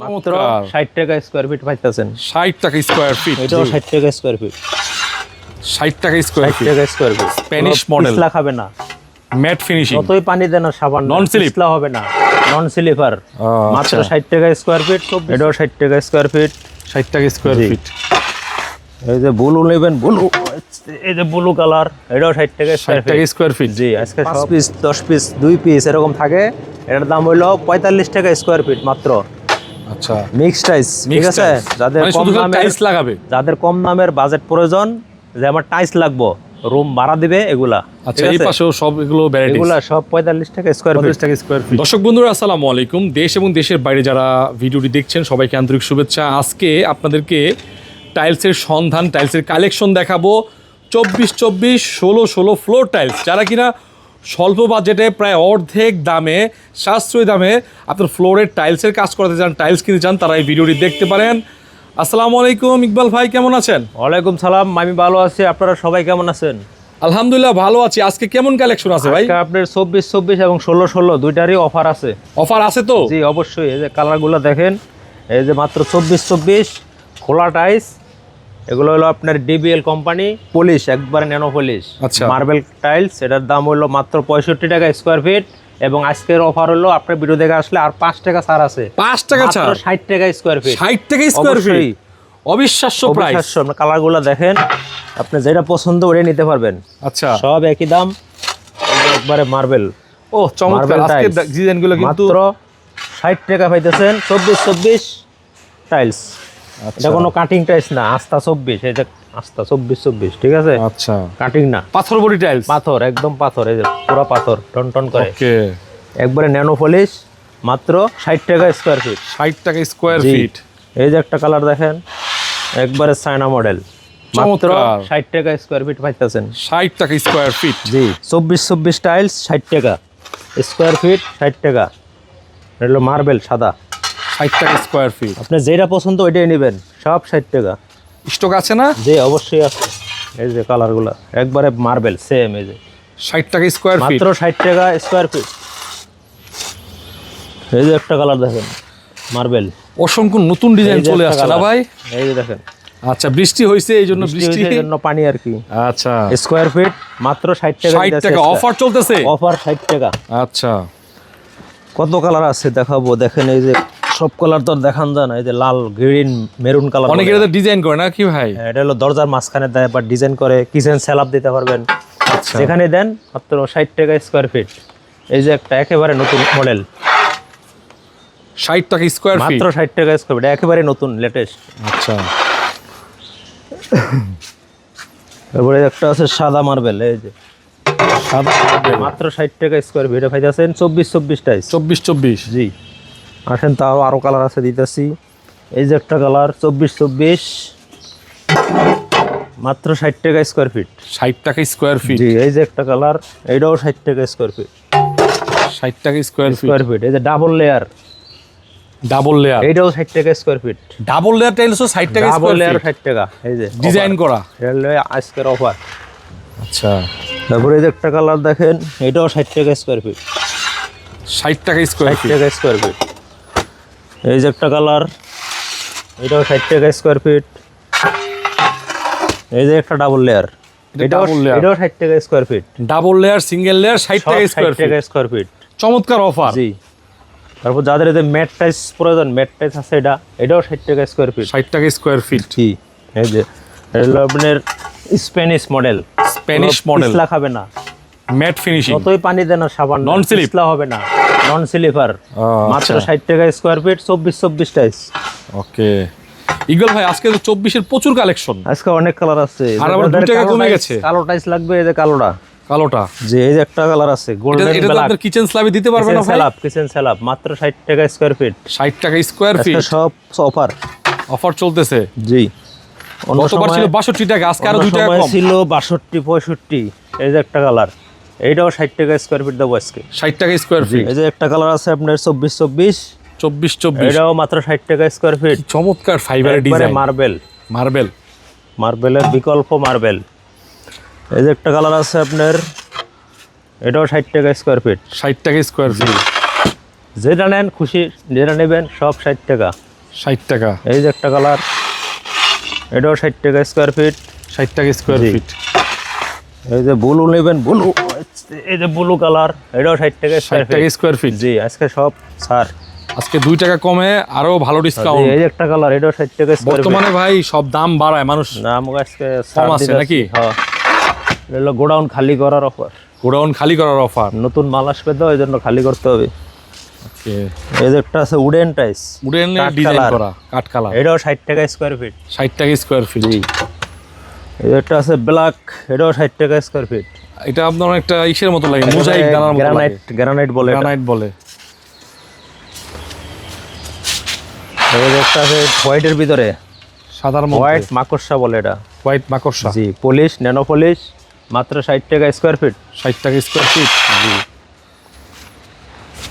মাত্র চমৎকার। ষাট টাকা স্কোয়ার ফিট পাইতেছেন। ষাট টাকা স্কোয়ার ফিট এটাও ষাট টাকা স্কোয়ার ফিট ষাট টাকা স্কোয়ার ফিট টাকা স্কোয়ার ফিট model। পিছলা খাবে না। ম্যাট ফিনিশিং যতই পানি দেন সাবান slip? পিছলা হবে না। নন স্লিপার মাত্র আচ্ছা। ষাট টাকা স্কোয়ার ফিট এটাও ষাট টাকা স্কোয়ার ফিট ষাট টাকা স্কোয়ার। ফিট এই যে ব্লু নেবেন ব্লু এই যে ব্লু কালার এটাও ষাট টাকা ষাট স্কোয়ার টাকা ফিট স্কোয়ার ফিট জি আজকে পিস দশ পিস দুই পিস এরকম থাকে। এটার দাম হইল পঁয়তাল্লিশ টাকা স্কোয়ার ফিট মাত্র। আচ্ছা। মিক্স টাইস ঠিক আছে? যাদের মানে কম দামের টাইলস লাগাবে? যাদের কম দামের বাজেট প্রয়োজন যে আমার টাইলস লাগবো রুম ভাড়া দিবে এগুলা আচ্ছা এই? পাশেও সব এগুলো ভ্যারাইটিস এগুলা সব পঁয়তাল্লিশ টাকা স্কোয়ার ফিট টাকা স্কোয়ার ফিট দর্শক বন্ধুরা আসসালামু আলাইকুম। দেশ এবং দেশের বাইরে যারা ভিডিওটি দেখছেন সবাইকে আন্তরিক শুভেচ্ছা। আজকে আপনাদেরকে টাইলসের সন্ধান টাইলসের কালেকশন দেখাবো। চব্বিশ চব্বিশ ষোলো ষোলো ফ্লোর টাইলস যারা কিনা স্বল্প বাজেটে প্রায় অর্ধেক দামে সাশ্রয়ী দামে আপনার ফ্লোরের টাইলসের কাজ করতে চান টাইলস কিনতে চান তারা এই ভিডিওটি দেখতে পারেন। আসসালামু আলাইকুম ইকবাল ভাই কেমন আছেন? ওয়ালাইকুম সালাম আমি ভালো আছি আপনারা সবাই কেমন আছেন? আলহামদুলিল্লাহ ভালো আছি। আজকে কেমন কালেকশন আছে ভাই? আপনার চব্বিশ চব্বিশ এবং ষোলো ষোলো দুইটারই অফার আছে। অফার আছে তো? জি অবশ্যই এই যে কালারগুলো দেখেন এই যে মাত্র চব্বিশ চব্বিশ খোলা টাইস এগুলো হলো আপনার ডিবিএল কোম্পানি পলিশ একবার ন্যানো পলিশ আচ্ছা। মার্বেল টাইলস এটার দাম হলো মাত্র পঁয়ষট্টি টাকা স্কোয়ার ফিট এবং আজকের অফার হলো আপনার ভিডিও দেখে আসলে আর পাঁচ টাকা ছাড় আছে। পাঁচ টাকা ছাড়? ষাট টাকা স্কোয়ার ফিট ষাট টাকা স্কোয়ার ফিট অবিশ্বাস্য প্রাইস অবিশ্বাস্য। আপনার কালারগুলো দেখেন আপনি যেটা পছন্দ ওটাই নিতে পারবেন। আচ্ছা। সব একই দাম একবারে মার্বেল ও চমৎকার। আজকে ডিজাইনগুলো কিন্তু মাত্র ষাট টাকা পাইতেছেন চব্বিশ চব্বিশ টাইলস। এটা কোনো কাটিং টাইলস না আস্তা চব্বিশ এই যে আস্তা চব্বিশ চব্বিশ ঠিক আছে? আচ্ছা। কাটিং না। পাথর বডি টাইলস পাথর একদম পাথর এই যে পুরো পাথর টন টন করে। ওকে। একবারে ন্যানো পলিশ মাত্র ষাট টাকা স্কোয়ার ফিট ষাট টাকা স্কোয়ার ফিট এই যে একটা কালার দেখেন একবারে চায়না মডেল মাত্র ষাট টাকা স্কোয়ার ফিট পাইতেছেন। ষাট টাকা স্কোয়ার ফিট জি। চব্বিশ চব্বিশ টাইলস ষাট টাকা। স্কোয়ার ফিট ষাট টাকা। এটা হলো মার্বেল সাদা। ষাট টাকা স্কোয়ার ফিট আপনি যেটা পছন্দ ওইটাই নেবেন সব ষাট টাকা। স্টক আছে না? জি অবশ্যই আছে। এই যে কালারগুলো একবারে মার্বেল সেম এই যে। ষাট টাকা স্কোয়ার ফিট মাত্র ষাট টাকা স্কোয়ার ফিট এই যে একটা কালার দেখেন মার্বেল অসংখ্য নতুন ডিজাইন চলে আসছে না ভাই? এই যে দেখেন। আচ্ছা বৃষ্টি হয়েছে এই জন্য বৃষ্টি এই জন্য পানি আর কি। আচ্ছা। স্কোয়ার ফিট মাত্র ষাট টাকা ষাট টাকা অফার চলতেছে? অফার ষাট টাকা। আচ্ছা। কত কালার আছে দেখাবো দেখেন এই যে সব কালার তো দেখান যায় না এই যে লাল গ্রিন মেরুন কালার অনেকে এটা ডিজাইন করে না কি ভাই এটা হলো দরজার মাঝখানে দেয় বা ডিজাইন করে কিচেন স্যালাপ দিতে পারবেন। আচ্ছা। যেখানে দেন মাত্র ষাট টাকা স্কোয়ার ফিট এই যে একটা একেবারে নতুন মডেল ষাট টাকা স্কোয়ার ফিট মাত্র ষাট টাকা স্কোয়ার ফিট একেবারে নতুন লেটেস্ট আচ্ছা। তারপরে একটা আছে সাদা মার্বেল এই যে। সাদা মাত্র ষাট টাকা স্কোয়ার ফিট পাইতেছেন চব্বিশ চব্বিশ টাইস চব্বিশ চব্বিশ? জি। আসেন তাও আরও কালার আছে দিতেছি। এই যে একটা কালার চব্বিশ চব্বিশ। মাত্র ষাট টাকা স্কোয়ার ফিট ষাট টাকা স্কোয়ার ফিট জি এই যে একটা কালার এইটাও ষাট টাকা স্কোয়ার ফিট ষাট টাকা স্কোয়ার স্কোয়ার ফিট এই যে ডাবল লেয়ার ডাবল লেয়ার এইটাও ষাট টাকা স্কোয়ার ফিট ডাবল লেয়ার টাইলসও ষাট টাকা ডাবল লেয়ার ষাট টাকা এই যে ডিজাইন করা। আজকের অফার আচ্ছা। তারপরে এই যে একটা কালার দেখেন এটাও ষাট টাকা স্কোয়ার ফিট ষাট টাকা স্কোয়ার টাকা স্কোয়ার ফিট এই যে একটা কালার এটাও ষাট টাকা স্কোয়ার ফিট এই যে একটা ডাবল লেয়ার এটাও এটাও ষাট টাকা square feet double layer single layer ষাট টাকা স্কোয়ার টাকা স্কোয়ার ফিট চমৎকার অফার জি। তারপর যাদের এদের ম্যাট টাইস প্রয়োজন ম্যাট টাইস আছে এটা এটাও ষাট টাকা স্কোয়ার ফিট ষাট টাকা স্কোয়ার ফিট জি। এই যে আপনার স্প্যানিশ মডেল স্প্যানিশ মডেল খাবে না। ম্যাট ফিনিশিং যতই পানি দেন সাবান Non slip? হবে না। নন স্লিপার মাত্র আচ্ছা ষাট টাকা স্কোয়ার ফিট চব্বিশ চব্বিশ টাইস ওকে। ইগল ভাই আজকে তো চব্বিশের প্রচুর কালেকশন আজকে অনেক কালার আছে। আর আবার যাদের দু টাকা কালো কমে গেছে। কালো টাইস লাগবে এই যে কালোটা। কালোটা। যে এই যে একটা কালার আছে এটা গোল্ডেন এটা তো ব্ল্যাক কিচেন স্ল্যাবে দিতে পারবে না ভাই? কিচেন স্যালাপ মাত্র ষাট টাকা স্কোয়ার ফিট ষাট টাকা স্কোয়ার ফিট সব অফার অফার চলতেছে। জি। গতবার সময় ছিল বাষট্টি টাকা আজকে আরও অন্য দুই টাকা কম। ছিল বাষট্টি পঁয়ষট্টি। এই যে একটা কালার এইটাও ষাট টাকা স্কোয়ার ফিট দেবো আজকে। ষাট টাকা স্কোয়ার ফিট এই যে একটা কালার আছে আপনার চব্বিশ চব্বিশ। চব্বিশ চব্বিশ। এটাও মাত্র ষাট টাকা স্কোয়ার ফিট চমৎকার ফাইবার ডিজাইন মার্বেল মার্বেল মার্বেলের বিকল্প মার্বেল এই যে একটা কালার আছে আপনার এটাও ষাট টাকা স্কোয়ার ফিট ষাট টাকা স্কোয়ার ফিট যেটা নেন খুশি যেটা নেবেন সব ষাট টাকা। ষাট টাকা। এই যে একটা কালার এটাও ষাট টাকা স্কোয়ার ফিট ষাট টাকা স্কোয়ার ফিট এই যে ব্লু নেবেন ব্লু। এই যে ব্লু কালার এটাও ষাট টাকা ষাট টাকা স্কোয়ার ফিট জি আজকে সব স্যার আজকে দুই টাকা কমে আরও ভালো ডিসকাউন্ট এই একটা কালার এটাও ষাট টাকা স্কোয়ার বর্তমানে ভাই সব দাম বাড়ায় মানুষ আমাকে আজকে কম আছে নাকি? হ্যাঁ। এটা গোডাউন খালি করার অফার গোডাউন খালি করার অফার নতুন মাল আসবে তো এই জন্য খালি করতে হবে। এই একটা আছে উডেন টাইস উডেন ডিজাইন করা কাঠ কালার এটাও ষাট টাকা স্কোয়ার ফিট ষাট টাকা স্কোয়ার ফিট একটা আছে ব্ল্যাক এটাও ষাট টাকা স্কোয়ার ফিট এটা আপনার একটা ইসের মতো লাগে মোজাইক দানার মতো গ্রানাইট গ্রানাইট বলে এটা। গ্রানাইট বলে। একটা আছে হোয়াইটের ভিতরে। সাদার হোয়াইট মাকড়সা বলে এটা। হোয়াইট মাকড়সা। জি পলিশ ন্যানো পলিশ মাত্র ষাট টাকা স্কোয়ার ফিট ষাট টাকা স্কোয়ার ফিট জি।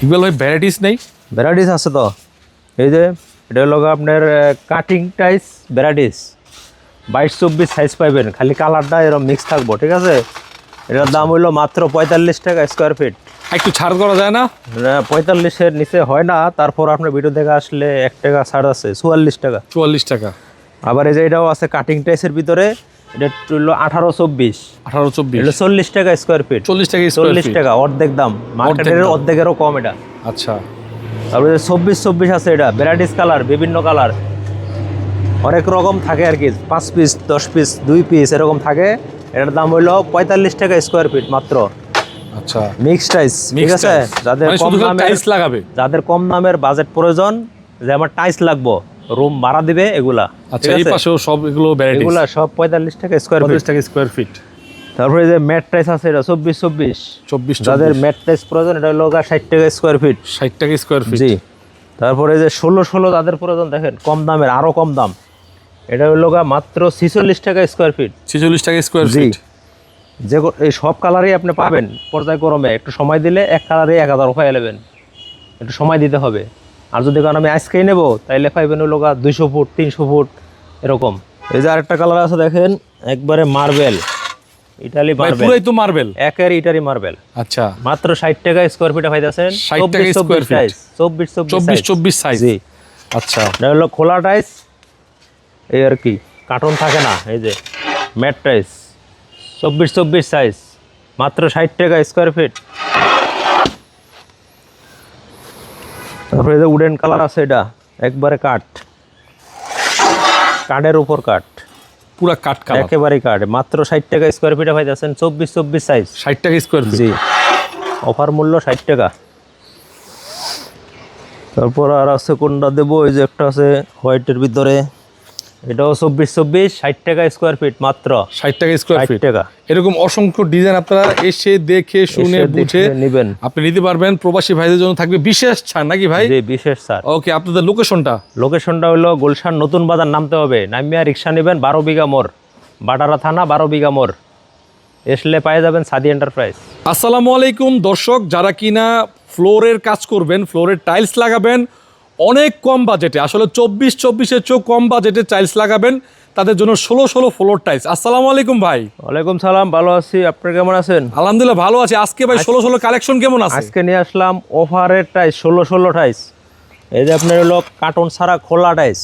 ভাই ভ্যারাইটিস নেই? ভ্যারাইটিস আছে তো। এই যে এটা হলো আপনার কাটিং টাইস ভ্যারাইটিস বাইশ চব্বিশ সাইজ পাইবেন। খালি কালারটা এরকম মিক্স থাকব ঠিক আছে? এটার দাম হইল মাত্র পঁয়তাল্লিশ টাকা স্কোয়ার ফিট একটু ছাড় করা যায় না? পঁয়তাল্লিশের নিচে হয় না তারপর আপনার ভিডিও দেখে আসলে এক টাকা ছাড় আছে চুয়াল্লিশ টাকা। চুয়াল্লিশ টাকা। আবার এই যে এটাও আছে কাটিং টাইসের ভিতরে এটা হলো আঠারো চব্বিশ। আঠারো চব্বিশ। চল্লিশ টাকা স্কোয়ার ফিট চল্লিশ টাকা চল্লিশ টাকা অর্ধেক দাম। মার্কেটের অর্ধেকেরও কম এটা। আচ্ছা। তারপরে চব্বিশ চব্বিশ আছে এটা ভ্যারাইটিস কালার বিভিন্ন কালার অনেক রকম থাকে আর কি পাঁচ পিস দশ পিস দুই পিস এরকম থাকে। এটার দাম হইল পঁয়তাল্লিশ টাকা স্কোয়ার ফিট মাত্র। আচ্ছা। মিক্স টাইস ঠিক আছে? যাদের মানে কম লাগাবে? যাদের কম দামের বাজেট প্রয়োজন যে আমার টাইস লাগবো রুম ভাড়া দিবে এগুলা। আচ্ছা এই পাশেও সব এগুলো ভ্যারাইটিস এগুলা সব পঁয়তাল্লিশ টাকা স্কোয়ার ফিট পঞ্চাশ টাকা স্কোয়ার ফিট তারপরে যে ম্যাট টাইস আছে এটা চব্বিশ চব্বিশ। চব্বিশ যাদের ম্যাট টাইস প্রয়োজন এটা হলো ষাট টাকা স্কোয়ার ফিট ষাট টাকা স্কোয়ার ফিট জি। তারপরে যে ষোলো ষোলো তাদের প্রয়োজন দেখেন কম দামের আরও কম দাম। এটা হলো গা মাত্র ছিচল্লিশ টাকা স্কোয়ার ফিট ছেচল্লিশ টাকা স্কোয়ার জি। ফিট যে এই সব কালারই আপনি পাবেন পর্যায়ক্রমে একটু সময় দিলে এক কালারে এক হাজার উপায় নেবেন একটু সময় দিতে হবে। আর যদি কারণ আমি আজকেই নেব তাইলে পাইবেন হলো গা দুইশো ফুট তিনশো ফুট এরকম। এই যে আরেকটা কালার আছে দেখেন একবারে মার্বেল ইটালি ভাই মার্বেল পুরাই তো মার্বেল একের ইটালি মার্বেল আচ্ছা। মাত্র ষাট টাকা স্কোয়ার ফিটে পাইতেছেন। 60 টাকা square feet। সাইজ চব্বিশ চব্বিশ চব্বিশ size। চব্বিশ সাইজ জি। আচ্ছা। এটা হলো খোলা টাইস এই আর কি। কার্টন থাকে না এই যে ম্যাট টাইস চব্বিশ চব্বিশ সাইজ মাত্র ষাট টাকা স্কোয়ার ফিট তারপরে যে উডেন কালার আছে এটা একবারে কাঠ। কাঠের উপর কাঠ। পুরা কাট কালার একেবারে কাঠ মাত্র ষাট টাকা স্কোয়ার ফিটে পাইতেছেন চব্বিশ চব্বিশ সাইজ ষাট টাকা স্কোয়ার ফিট জি। অফার মূল্য ষাট টাকা। তারপর আর আছে কোনটা দেবো? এই যে একটা আছে হোয়াইটের ভিতরে। এটাও চব্বিশ চব্বিশ ষাট টাকা স্কোয়ার ফিট মাত্র। ষাট টাকা স্কোয়ার ফিট টাকা। এরকম অসংখ্য ডিজাইন আপনারা এসে দেখে শুনে বুঝে নিবেন। আপনি নিতে পারবেন। প্রবাসী ভাইদের জন্য থাকবে বিশেষ ছাড় নাকি ভাই? জি বিশেষ স্যার ওকে আপনাদের লোকেশনটা লোকেশনটা হলো গুলশান নতুন বাজার নামতে হবে। নামিয়া রিক্সা নেবেন বারো বিঘা মোড়। বাটারা থানা বারো বিঘা মোড়। এসলে পেয়ে যাবেন সাদি এন্টারপ্রাইজ আসসালামু আলাইকুম দর্শক যারা কিনা ফ্লোরের কাজ করবেন ফ্লোরের টাইলস লাগাবেন অনেক কম বাজেটে আসলে চব্বিশ চব্বিশের চেয়েও কম বাজেটে টাইলস লাগাবেন। তাদের জন্য ষোলো ষোলো ফ্লোর টাইলস আসসালামু আলাইকুম ভাই। ওয়ালাইকুম সালাম ভালো আছি। আপনার কেমন আছেন? আলহামদুলিল্লাহ ভালো আছি। আজকে ভাই ষোলো ষোলো কালেকশন কেমন আছে? আজকে নিয়ে আসলাম অফারের টাইস ষোলো ষোলো টাইস এই যে আপনার হলো কার্টন ছাড়া খোলা টাইস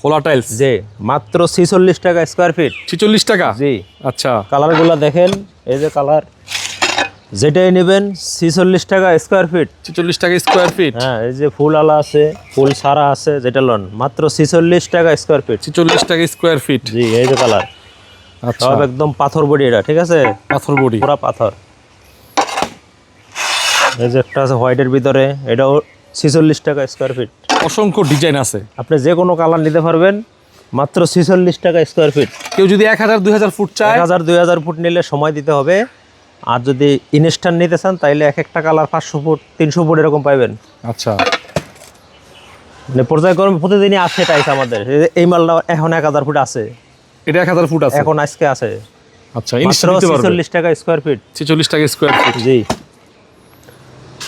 খোলা টাইলস জি মাত্র ছিচল্লিশ টাকা স্কোয়ার ফিট ছিচল্লিশ টাকা? জি। আচ্ছা। কালারগুলো দেখেন। এই যে কালার যেটাই নেবেন ছিচল্লিশ টাকা স্কোয়ার ফিট ছিচল্লিশ টাকা স্কোয়ার ফিট হ্যাঁ এই যে ফুল আলা আছে ফুল সারা আছে যেটা লন মাত্র ছিচল্লিশ টাকা স্কোয়ার ফিট ছিচল্লিশ টাকা স্কোয়ার ফিট জি এই যে কালার আচ্ছা। সব একদম পাথর বডি এটা ঠিক আছে? পাথর বডি। পুরা পাথর। এই যে একটা আছে হোয়াইটের ভিতরে এটাও ছিচল্লিশ টাকা স্কোয়ার ফিট অসংখ্য ডিজাইন আছে। আপনি যে কোনো কালার নিতে পারবেন মাত্র ছিচল্লিশ টাকা স্কোয়ার ফিট কেউ যদি এক হাজার দুই হাজার ফুট চায়। এক হাজার দুই হাজার ফুট নিলে সময় দিতে হবে। আর যদি ইনস্ট্যান্ট নিতে চান তাইলে এক একটা কালার পাঁচশো ফুট তিনশো ফুট এরকম পাইবেন। আচ্ছা। মানে পর্যায়ক্রমে প্রতিদিনই আসে টাইস আমাদের। এই মালটা এখন এক হাজার ফুট আছে। এটা এক হাজার ফুট আছে? এখন আজকে আছে। আচ্ছা পারবে? টাকা স্কোয়ার ফিট ছেচল্লিশ টাকা স্কোয়ার ফিট জি।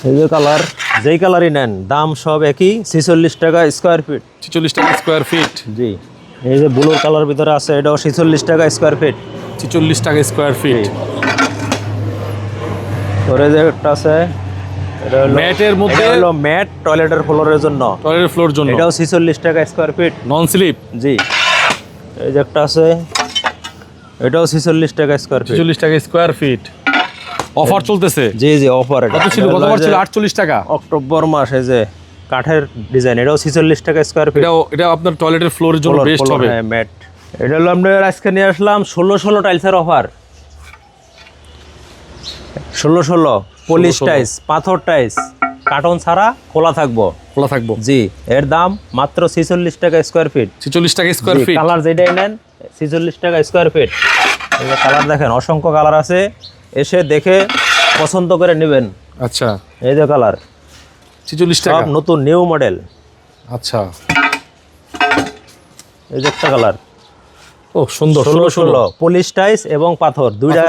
এই যে কালার যেই কালারই নেন দাম সব একই ছিচল্লিশ টাকা স্কোয়ার ফিট ছেচল্লিশ টাকা স্কোয়ার ফিট জি। এই যে ব্লুর কালার ভিতরে আছে এটাও ছিচল্লিশ টাকা স্কোয়ার ফিট ছেচল্লিশ টাকা স্কোয়ার ফিট তোরে যে একটা আছে ম্যাটের মধ্যে হলো ম্যাট টয়লেটের ফ্লোরের জন্য। টয়লেট ফ্লোর জন্য। এটাও টাকা স্কোয়ার ফিট নন স্লিপ জি। এই যে একটা আছে এটাও ছিচল্লিশ টাকা স্কোয়ার ফিট ছেচল্লিশ টাকা স্কোয়ার ফিট অফার চলতেছে? জি জি অফার এটা। কত ছিল? গতবার ছিল আটচল্লিশ টাকা। অক্টোবর মাস এই যে কাঠের ডিজাইন এটাও ছিচল্লিশ টাকা স্কোয়ার ফিট এটাও এটা আপনার টয়লেটের ফ্লোরের জন্য বেস্ট হবে। হ্যাঁ ম্যাট। এটা হলো আমরা আজকে নিয়ে আসলাম ষোলো ষোলো টাইলসের অফার ষোলো ষোলো পলিশ 16 টাইলস পাথর টাইলস কার্টন ছাড়া খোলা থাকব। খোলা থাকব। জি এর দাম মাত্র ছিচল্লিশ টাকা স্কোয়ার ফিট ছেচল্লিশ টাকা স্কোয়ার ফিট কালার যেটাই নেন ছিচল্লিশ টাকা স্কোয়ার ফিট কালার দেখেন অসংখ্য কালার আছে। এসে দেখে পছন্দ করে নেবেন। আচ্ছা। এই যে কালার ছেচল্লিশ টাকা। নতুন নিউ মডেল আচ্ছা। এই যে একটা কালার ও সুন্দর ষোলো ষোলো পলিশ টাইস এবং পাথর দুইটা।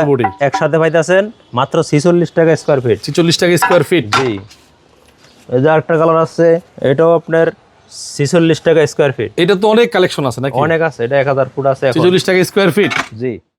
একসাথে পাইতেছেন মাত্র ছিচল্লিশ টাকা স্কোয়ার ফিট ছেচল্লিশ টাকা স্কোয়ার ফিট জি। এই যে একটা কালার আছে এটাও আপনার ছিচল্লিশ টাকা স্কোয়ার ফিট এটা তো অনেক কালেকশন আছে নাকি? অনেক আছে এটা এক হাজার ফুট আছে ছিচল্লিশ টাকা স্কোয়ার ফিট জি।